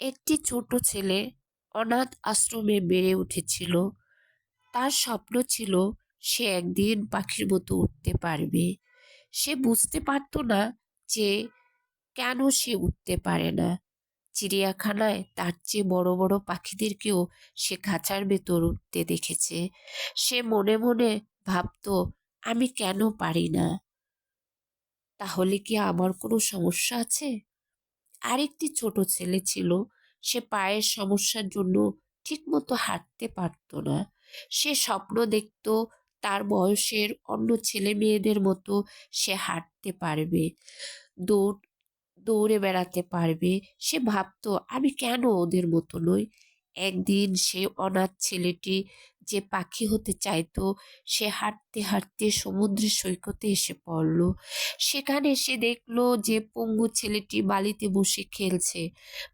একটি ছোট ছেলে অনাথ আশ্রমে বেড়ে উঠেছিল। তার স্বপ্ন ছিল সে একদিন পাখির মতো উঠতে পারবে। সে বুঝতে পারতো না যে কেন সে উঠতে পারে না। চিড়িয়াখানায় তার চেয়ে বড় বড় পাখিদেরকেও সে খাঁচার ভেতর উঠতে দেখেছে। সে মনে মনে ভাবতো, আমি কেন পারি না? তাহলে কি আমার কোনো সমস্যা আছে? আরেকটি ছোট ছেলে ছিল, সে পায়ের সমস্যার জন্য ঠিকমতো হাঁটতে পারত না। সে স্বপ্ন দেখত তার বয়সের অন্য ছেলে মেয়েদের মতো সে হাঁটতে পারবে, দৌড়, দৌড়ে বেড়াতে পারবে। সে ভাবতো, আমি কেন ওদের মতো নই? একদিন সে অনাথ ছেলেটি যে পাখি হতে চাইতো, সে হাঁটতে হাঁটতে সমুদ্রের সৈকতে এসে পড়ল। সেখানে সে দেখল যে পঙ্গু ছেলেটি বালিতে বসে খেলছে।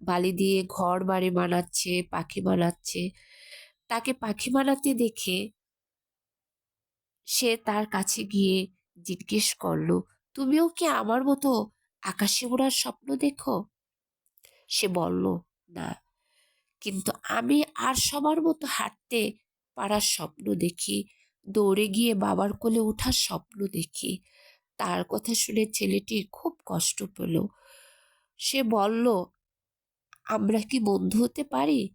বালি দিয়ে ঘর বাড়ি বানাচ্ছে, পাখি বানাচ্ছে। তাকে পাখি বানাতে দেখে সে তার কাছে গিয়ে জিজ্ঞেস করল, তুমিও কি আমার মতো আকাশে ওড়ার স্বপ্ন দেখো? সে বলল, না। কিন্তু আমি আর সবার মতো হাঁটতে পারার স্বপ্ন দেখি, দৌড়ে গিয়ে বাবার কোলে ওঠার স্বপ্ন দেখি। তার কথা শুনে ছেলেটি খুব কষ্ট পেল। সে বলল, আমরা কি বন্ধু হতে পারি?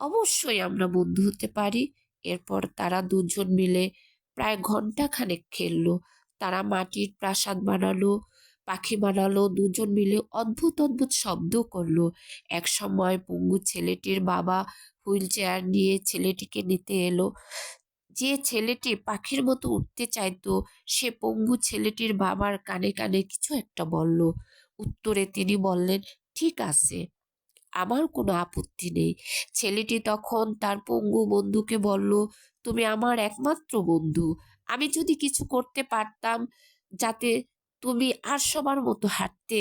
অবশ্যই আমরা বন্ধু হতে পারি। এরপর তারা দুজন মিলে প্রায় ঘণ্টা খানেক খেললো। তারা মাটির প্রাসাদ বানালো। পাখি বানালো, দুজন মিলে অদ্ভুত অদ্ভুত শব্দ করল। এক সময় পঙ্গু ছেলেটির বাবা হুইল চেয়ার নিয়ে ছেলেটিকে নিতে এলো। যে ছেলেটি পাখির মতো উঠতে চাইতো, সে পঙ্গু ছেলেটির বাবার কানে কানে কিছু একটা বলল। উত্তরে তিনি বললেন, ঠিক আছে, আমার কোনো আপত্তি নেই। ছেলেটি তখন তার পঙ্গু বন্ধুকে বলল, তুমি আমার একমাত্র বন্ধু। আমি যদি কিছু করতে পারতাম, যাতে তুমি আর সবার মতো হাঁটতে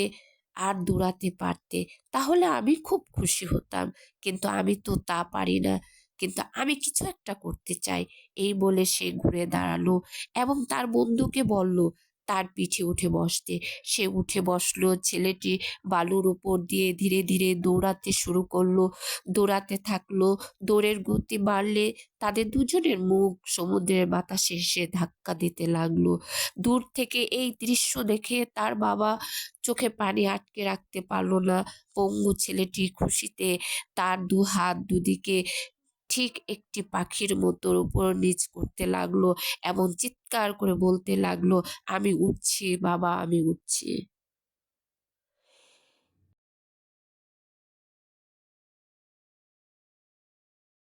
আর দৌড়াতে পারতে, তাহলে আমি খুব খুশি হতাম। কিন্তু আমি তো তা পারি না। কিন্তু আমি কিছু একটা করতে চাই। এই বলে সে ঘুরে দাঁড়াল এবং তার বন্ধুকে বলল তার পিঠে উঠে বসতে। সে উঠে বসল, ছেলেটি বালুর উপর দিয়ে ধীরে ধীরে দৌড়াতে শুরু করল। দৌড়াতে থাকল, দৌড়ের গতি বাড়লে তাদের দুজনের মুখ সমুদ্রের বাতাসে এসে ধাক্কা দিতে লাগল। দূর থেকে এই দৃশ্য দেখে তার বাবা চোখে পানি আটকে রাখতে পারল না। পঙ্গু ছেলেটি খুশিতে তার দু হাত দুদিকে ঠিক একটি পাখির মতো উপর নিচ করতে লাগল, এমন চিৎকার করে বলতে লাগল, আমি উঠছি, বাবা, আমি উঠছি।